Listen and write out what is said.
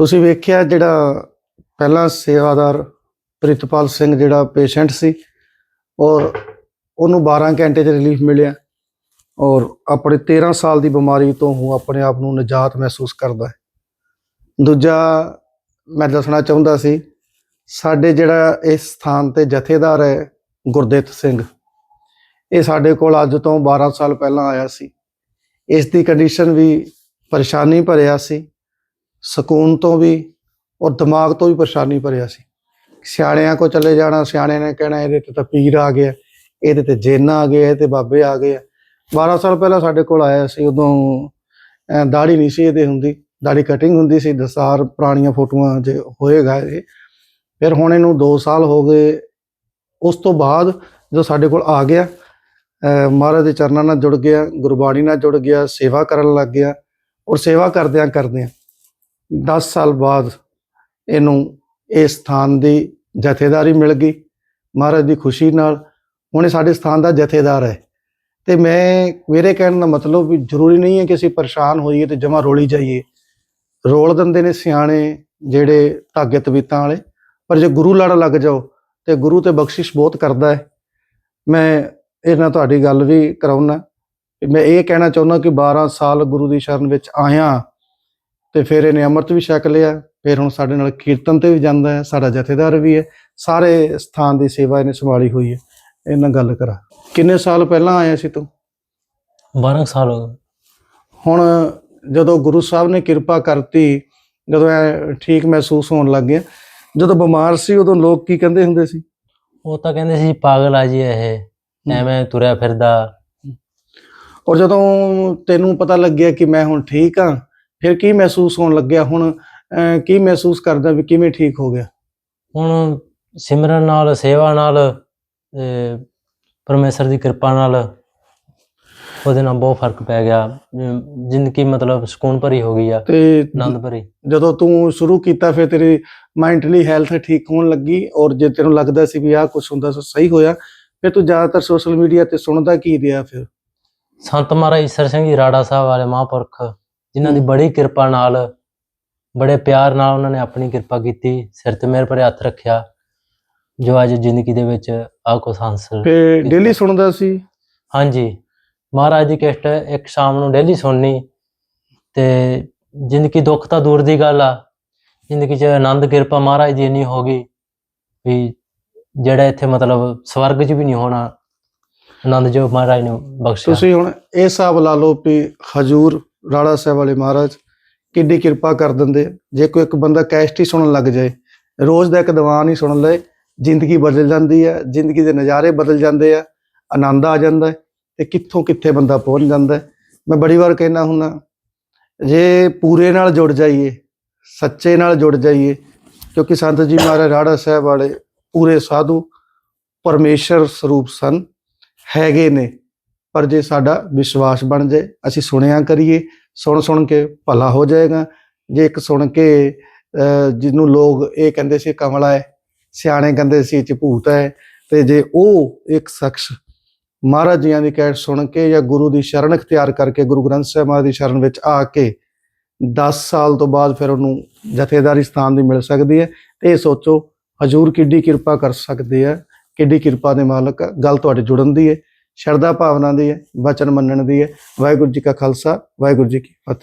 ਤੁਸੀਂ ਵੇਖਿਆ ਜਿਹੜਾ ਪਹਿਲਾ ਸੇਵਾਦਾਰ ਪ੍ਰਿਤਪਾਲ ਸਿੰਘ ਜਿਹੜਾ ਪੇਸ਼ੈਂਟ ਸੀ ਔਰ ਉਹਨੂੰ 12 ਘੰਟੇ 'ਚ ਰਿਲੀਫ ਮਿਲਿਆ ਔਰ ਆਪਣੇ 13 ਸਾਲ ਦੀ ਬਿਮਾਰੀ ਤੋਂ ਉਹ ਆਪਣੇ ਆਪ ਨੂੰ ਨਜਾਤ ਮਹਿਸੂਸ ਕਰਦਾ ਹੈ। ਦੂਜਾ ਮੈਂ ਦੱਸਣਾ ਚਾਹੁੰਦਾ ਸੀ, ਸਾਡੇ ਜਿਹੜਾ ਇਸ ਸਥਾਨ ਤੇ ਜਥੇਦਾਰ ਹੈ ਗੁਰਦਿੱਤ ਸਿੰਘ, ਇਹ ਸਾਡੇ ਕੋਲ ਅੱਜ ਤੋਂ 12 ਸਾਲ ਪਹਿਲਾਂ ਆਇਆ ਸੀ। ਇਸ ਦੀ ਕੰਡੀਸ਼ਨ ਵੀ ਪਰੇਸ਼ਾਨੀ ਭਰਿਆ ਸੀ। ਸਕੂਨ ਤੋਂ ਵੀ ਔਰ ਦਿਮਾਗ ਤੋਂ ਵੀ ਪਰੇਸ਼ਾਨੀ ਭਰਿਆ ਸੀ। ਸਿਆਣਿਆਂ ਕੋ ਚਲੇ ਜਾਣਾ ਸਿਆਣਿਆਂ ਨੇ ਕਹਿਣਾ, ਇਹਦੇ ਤੇ ਤਾਂ ਪੀਰ ਆ ਗਿਆ, ਇਹਦੇ ਤੇ ਜੇਨਾ ਆ ਗਿਆ ਇਹ ਤੇ ਬਾਬੇ ਆ ਗਏ ਆ। 12 ਸਾਲ ਪਹਿਲਾਂ ਸਾਡੇ ਕੋਲ ਆਇਆ ਸੀ, ਉਦੋਂ ਦਾੜੀ ਨਹੀਂ ਸੀ ਇਹਦੇ ਹੁੰਦੀ ਦਾੜੀ ਕਟਿੰਗ ਹੁੰਦੀ ਸੀ ਦਸਾਰ ਪੁਰਾਣੀਆਂ ਫੋਟੋਆਂ ਜੇ ਹੋਏਗਾ ਇਹ। ਫਿਰ ਹੁਣ ਇਹਨੂੰ 2 ਸਾਲ ਹੋ ਗਏ, ਉਸ ਤੋਂ ਬਾਅਦ ਜੋ ਸਾਡੇ ਕੋਲ ਆ ਗਿਆ ਮਹਾਰਾਜ ਦੇ ਚਰਨਾਂ ਨਾਲ ਜੁੜ ਗਿਆ, ਗੁਰਬਾਣੀ ਨਾਲ ਜੁੜ ਗਿਆ, ਸੇਵਾ ਕਰਨ ਲੱਗ ਗਿਆ, ਔਰ ਸੇਵਾ ਕਰਦਿਆਂ ਕਰਦਿਆਂ 10 ਸਾਲ ਬਾਅਦ ਇਹਨੂੰ ਇਸ ਸਥਾਨ ਦੀ ਜਥੇਦਾਰੀ ਮਿਲ ਗਈ। ਮਹਾਰਾਜ ਦੀ ਖੁਸ਼ੀ ਨਾਲ ਹੁਣ ਇਹ ਸਾਡੇ ਸਥਾਨ ਦਾ ਜਥੇਦਾਰ ਹੈ। ਤੇ ਮੈਂ ਮੇਰੇ ਕਹਿਣ ਦਾ ਮਤਲਬ ਵੀ ਜ਼ਰੂਰੀ ਨਹੀਂ ਹੈ ਕਿ ਅਸੀਂ ਪਰੇਸ਼ਾਨ ਹੋਈਏ ਤੇ ਜਮਾ ਰੋਲੀ ਜਾਈਏ। ਰੋਲ ਦਿੰਦੇ ਨੇ ਸਿਆਣੇ ਜਿਹੜੇ ਧਾਗੇ ਤਵੀਤਾਂ ਵਾਲੇ, ਪਰ ਜੇ ਗੁਰੂ ਲੜ ਲੱਗ ਜਾਓ ਤੇ ਗੁਰੂ ਤੇ ਬਖਸ਼ਿਸ਼ ਬਹੁਤ ਕਰਦਾ ਹੈ। ਮੈਂ ਇਹ ਨਾਲ ਤੁਹਾਡੀ ਗੱਲ ਵੀ ਕਰਾਉਣਾ ਮੈਂ ਇਹ ਕਹਿਣਾ ਚਾਹੁੰਦਾ ਕਿ 12 ਸਾਲ ਗੁਰੂ ਦੀ ਸ਼ਰਨ ਵਿੱਚ ਆਇਆ ਤੇ ਫਿਰ ਇਹਨੇ ਅੰਮ੍ਰਿਤ ਵੀ ਛਕ ਲਿਆ ਫਿਰ ਹੁਣ ਸਾਡੇ ਨਾਲ ਕੀਰਤਨ ਤੇ ਵੀ ਜਾਂਦਾ ਹੈ ਸਾਡਾ ਜਥੇਦਾਰ ਵੀ ਹੈ ਸਾਰੇ ਸਥਾਨ ਦੀ ਸੇਵਾ ਇਹਨੇ ਸੰਭਾਲੀ ਹੋਈ ਹੈ ਇਹ ਨਾਲ ਗੱਲ ਕਰਾਂ। ਕਿੰਨੇ ਸਾਲ ਪਹਿਲਾਂ ਆਇਆ ਸੀ ਤੂੰ? 12 ਸਾਲ ਹੋ ਗਏ। ਹੁਣ ਜਦੋਂ ਗੁਰੂ ਸਾਹਿਬ ਨੇ ਕਿਰਪਾ ਕਰਤੀ ਜਦੋਂ ਐ ਠੀਕ ਮਹਿਸੂਸ ਹੋਣ ਲੱਗ ਗਿਆ ਜਦੋਂ ਬਿਮਾਰ ਸੀ ਉਦੋਂ ਲੋਕ ਕੀ ਕਹਿੰਦੇ ਹੁੰਦੇ ਸੀ? ਉਹ ਤਾਂ ਕਹਿੰਦੇ ਸੀ ਪਾਗਲ ਆ ਜੀ ਇਹ ਐਵੇਂ ਤੁਰਿਆ ਫਿਰਦਾ। ਔਰ ਜਦੋਂ ਤੈਨੂੰ ਪਤਾ ਲੱਗਿਆ ਕਿ ਮੈਂ ਹੁਣ ਠੀਕ ਹਾਂ ਫਿਰ ਕੀ ਮਹਿਸੂਸ ਹੋਣ ਲੱਗਿਆ ਹੁਣ? ਕੀ ਮਹਿਸੂਸ ਕਰਦਾ ਵੀ ਕਿਵੇਂ ਠੀਕ ਹੋ ਗਿਆ? ਹੁਣ ਸਿਮਰਨ ਨਾਲ ਸੇਵਾ ਨਾਲ ਪਰਮੇਸ਼ਰ ਦੀ ਕਿਰਪਾ ਨਾਲ ਉਹਦੇ ਨਾਲ ਬਹੁਤ ਫ਼ਰਕ ਪੈ ਗਿਆ। ਜ਼ਿੰਦਗੀ ਮਤਲਬ ਸਕੂਨ ਭਰੀ ਹੋ ਗਈ ਆ ਤੇ ਆਨੰਦ ਭਰੀ। ਜਦੋਂ ਤੂੰ ਸ਼ੁਰੂ ਕੀਤਾ ਫਿਰ ਤੇਰੀ ਮੈਂਟਲੀ ਹੈਲਥ ਠੀਕ ਹੋਣ ਲੱਗੀ ਔਰ ਜੇ ਤੈਨੂੰ ਲੱਗਦਾ ਸੀ ਵੀ ਆਹ ਕੁਝ ਹੁੰਦਾ ਸੀ ਸਹੀ ਹੋਇਆ ਫਿਰ ਤੂੰ ਜ਼ਿਆਦਾਤਰ ਸੋਸ਼ਲ ਮੀਡੀਆ ਤੇ ਸੁਣਦਾ ਕੀ ਰਿਹਾ ਫਿਰ? ਸੰਤ ਮਹਾਰਾਜ ਈਸਰ ਸਿੰਘ ਜੀ ਰਾੜਾ ਸਾਹਿਬ ਵਾਲੇ ਮਹਾਂਪੁਰਖ ਜਿਨ੍ਹਾਂ ਦੀ ਬੜੀ ਕਿਰਪਾ ਨਾਲ ਬੜੇ ਪਿਆਰ ਨਾਲ ਉਹਨਾਂ ਨੇ ਆਪਣੀ ਕਿਰਪਾ ਕੀਤੀ ਸਿਰ ਤੇ ਮੇਰੇ ਪਰੇ ਹੱਥ ਰੱਖਿਆ ਜੋ ਅੱਜ ਜ਼ਿੰਦਗੀ ਦੇ ਵਿੱਚ ਆ ਕੁਛ ਹਾਸਲ ਤੇ ਡੇਲੀ ਸੁਣਦਾ ਸੀ? ਹਾਂਜੀ। ਮਹਾਰਾਜ ਦੀ ਕਿਸ਼ਟ ਇੱਕ ਸ਼ਾਮ ਨੂੰ ਡੇਲੀ ਸੁਣਨੀ ਤੇ ਜ਼ਿੰਦਗੀ ਦੁੱਖ ਤਾਂ ਦੂਰ ਦੀ ਗੱਲ ਆ। ਜ਼ਿੰਦਗੀ 'ਚ ਆਨੰਦ ਕਿਰਪਾ ਮਹਾਰਾਜ ਦੀ ਇੰਨੀ ਹੋ ਗਈ ਵੀ ਜਿਹੜਾ ਇੱਥੇ ਮਤਲਬ ਸਵਰਗ 'ਚ ਵੀ ਨਹੀਂ ਹੋਣਾ ਆਨੰਦ ਜੋ ਮਹਾਰਾਜ ਨੇ ਬਖਸ਼ਿਆ। ਤੁਸੀਂ ਹੁਣ ਇਹ ਹਿਸਾਬ ਲਾ ਲਓ ਵੀ ਹਜੂਰ ਰਾੜਾ ਸਾਹਿਬ ਵਾਲੇ ਮਹਾਰਾਜ ਕਿੰਨੀ ਕਿਰਪਾ ਕਰ ਦਿੰਦੇ ਜੇ ਕੋਈ ਇੱਕ ਬੰਦਾ ਕੈਸਟ ਹੀ ਸੁਣਨ ਲੱਗ ਜਾਏ, ਰੋਜ਼ ਦਾ ਇੱਕ ਦੀਵਾਨ ਹੀ ਸੁਣ ਲਏ, ਜ਼ਿੰਦਗੀ ਬਦਲ ਜਾਂਦੀ ਹੈ ਜ਼ਿੰਦਗੀ ਦੇ ਨਜ਼ਾਰੇ ਬਦਲ ਜਾਂਦੇ ਆ, ਆਨੰਦ ਆ ਜਾਂਦਾ ਹੈ ਤੇ ਕਿੱਥੋਂ ਕਿੱਥੇ ਬੰਦਾ ਪਹੁੰਚ ਜਾਂਦਾ ਮੈਂ ਬੜੀ ਵਾਰ ਕਹਿਣਾ ਹੁੰਦਾ, ਜੇ ਪੂਰੇ ਨਾਲ ਜੁੜ ਜਾਈਏ, ਸੱਚੇ ਨਾਲ ਜੁੜ ਜਾਈਏ, ਕਿਉਂਕਿ ਸੰਤ ਜੀ ਮਹਾਰਾਜ ਰਾੜਾ ਸਾਹਿਬ ਵਾਲੇ ਪੂਰੇ ਸਾਧੂ, ਪਰਮੇਸ਼ਰ ਸਰੂਪ ਸਨ ਹੈਗੇ ਨੇ। ਪਰ ਜੇ ਸਾਡਾ ਵਿਸ਼ਵਾਸ ਬਣ ਜਾਏ, ਅਸੀਂ ਸੁਣਿਆ ਕਰੀਏ, ਸੁਣ ਸੁਣ ਕੇ ਭਲਾ ਹੋ ਜਾਏਗਾ। ਜੇ ਇੱਕ ਸੁਣ ਕੇ ਜਿਹਨੂੰ ਲੋਕ ਇਹ ਕਹਿੰਦੇ ਸੀ ਕਮਲਾ ਹੈ, ਸਿਆਣੇ ਕਹਿੰਦੇ ਸੀ ਇਹ ਭੂਤ ਹੈ, ਤੇ ਜੇ ਉਹ ਇੱਕ ਸ਼ਖਸ ਮਹਾਰਾਜ ਜੀਆਂ ਦੀ ਕਹਿ ਸੁਣ ਕੇ ਜਾਂ ਗੁਰੂ ਦੀ ਸ਼ਰਨ ਇਖਤਿਆਰ ਕਰਕੇ ਗੁਰੂ ਗ੍ਰੰਥ ਸਾਹਿਬ ਮਹਾਰਾਜ ਦੀ ਸ਼ਰਨ ਵਿੱਚ ਆ ਕੇ 10 ਸਾਲ ਤੋਂ ਬਾਅਦ ਫਿਰ ਉਹਨੂੰ ਜਥੇਦਾਰੀ ਸਥਾਨ ਦੀ ਮਿਲ ਸਕਦੀ ਹੈ। ਤੇ ਇਹ ਸੋਚੋ, ਹਜੂਰ ਕਿੱਡੀ ਕਿਰਪਾ ਕਰ ਸਕਦੇ ਆ, ਕਿੱਡੀ ਕਿਰਪਾ ਦੇ ਮਾਲਕ ਗੱਲ ਤੁਹਾਡੇ ਜੁੜਨ ਦੀ ਹੈ। ਸ਼ਰਧਾ ਭਾਵਨਾ ਦੀ ਹੈ ਵਚਨ ਮੰਨਣ ਦੀ ਹੈ। ਵਾਹਿਗੁਰੂ ਜੀ ਕਾ ਖਾਲਸਾ, ਵਾਹਿਗੁਰੂ ਜੀ ਕੀ ਫਤਿਹ।